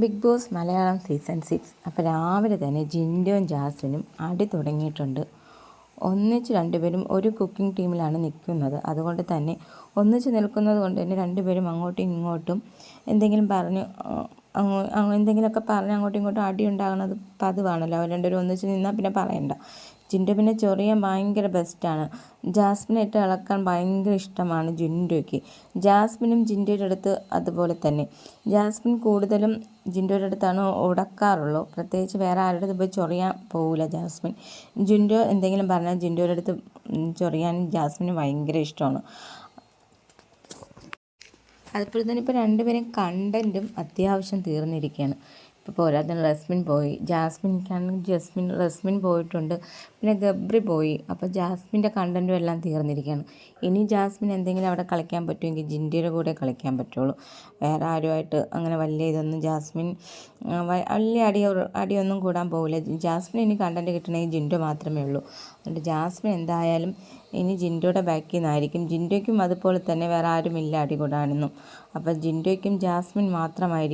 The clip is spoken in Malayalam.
Big boss Malayalam season six. അപ്പോൾ രാവിലെ തന്നെ ജിൻഡോയും ജാസ്മിനും അടി തുടങ്ങിയിട്ടുണ്ട്. ഒന്നിച്ച് രണ്ടുപേരും ഒരു കുക്കിംഗ് ടീമിലാണ് നിൽക്കുന്നത്. അതുകൊണ്ട് തന്നെ ഒന്നിച്ച് നിൽക്കുന്നത് കൊണ്ട് തന്നെ രണ്ടുപേരും അങ്ങോട്ടും ഇങ്ങോട്ടും എന്തെങ്കിലും പറഞ്ഞ് എന്തെങ്കിലുമൊക്കെ പറഞ്ഞ് അങ്ങോട്ടും ഇങ്ങോട്ടും അടി ഉണ്ടാകുന്നത് പതിവാണല്ലോ. അവർ രണ്ടുപേരും ഒന്നിച്ച് നിന്നാൽ പിന്നെ പറയണ്ട. ജിൻഡു പിന്നെ ചൊറിയാൻ ഭയങ്കര ബെസ്റ്റാണ് ജാസ്മിനെ ഇട്ട് ഇളക്കാൻ ഭയങ്കര ഇഷ്ടമാണ് ജിൻഡോയ്ക്ക് ജാസ്മിനും ജിൻഡോയുടെ അടുത്ത് അതുപോലെ തന്നെ. ജാസ്മിൻ കൂടുതലും ജിൻഡോയുടെ അടുത്താണ് ഉടക്കാറുള്ളൂ. പ്രത്യേകിച്ച് വേറെ ആരുടെ അടുത്ത് പോയി ചൊറിയാൻ പോവില്ല ജാസ്മിൻ. ജിൻഡോ എന്തെങ്കിലും പറഞ്ഞാൽ ജിൻഡോയുടെ അടുത്ത് ചൊറിയാൻ ജാസ്മിന് ഭയങ്കര ഇഷ്ടമാണ്. അതുപോലെ തന്നെ ഇപ്പോൾ രണ്ടുപേരും കണ്ടന്റും അത്യാവശ്യം തീർന്നിരിക്കുകയാണ് ഇപ്പോൾ പോരാത്തതിന് റസ്മിൻ പോയി. ജാസ്മിൻക്കാണെങ്കിൽ ജസ്മിൻ റസ്മിൻ പോയിട്ടുണ്ട്. പിന്നെ ഗബ്രി പോയി. അപ്പോൾ ജാസ്മിന്റെ കണ്ടന്റും എല്ലാം തീർന്നിരിക്കുകയാണ്. ഇനി ജാസ്മിൻ എന്തെങ്കിലും അവിടെ കളിക്കാൻ പറ്റുമെങ്കിൽ ജിൻഡിയുടെ കൂടെ കളിക്കാൻ പറ്റുള്ളൂ. വേറെ ആരുമായിട്ട് അങ്ങനെ വലിയ ഇതൊന്നും ജാസ്മിൻ വലിയ അടി അടിയൊന്നും കൂടാൻ പോകില്ല ജാസ്മിൻ ഇനി കണ്ടന്റ് കിട്ടണമെങ്കിൽ ജിൻഡോ മാത്രമേ ഉള്ളൂ. അതുകൊണ്ട് ജാസ്മിൻ എന്തായാലും ഇനി ജിൻഡോയുടെ ബാക്കിൽ നിന്നായിരിക്കും. ജിൻഡോയ്ക്കും അതുപോലെ തന്നെ വേറെ ആരുമില്ല അടി കൂടാനൊന്നും. അപ്പോൾ ജിൻഡോയ്ക്കും ജാസ്മിൻ മാത്രമായിരിക്കും.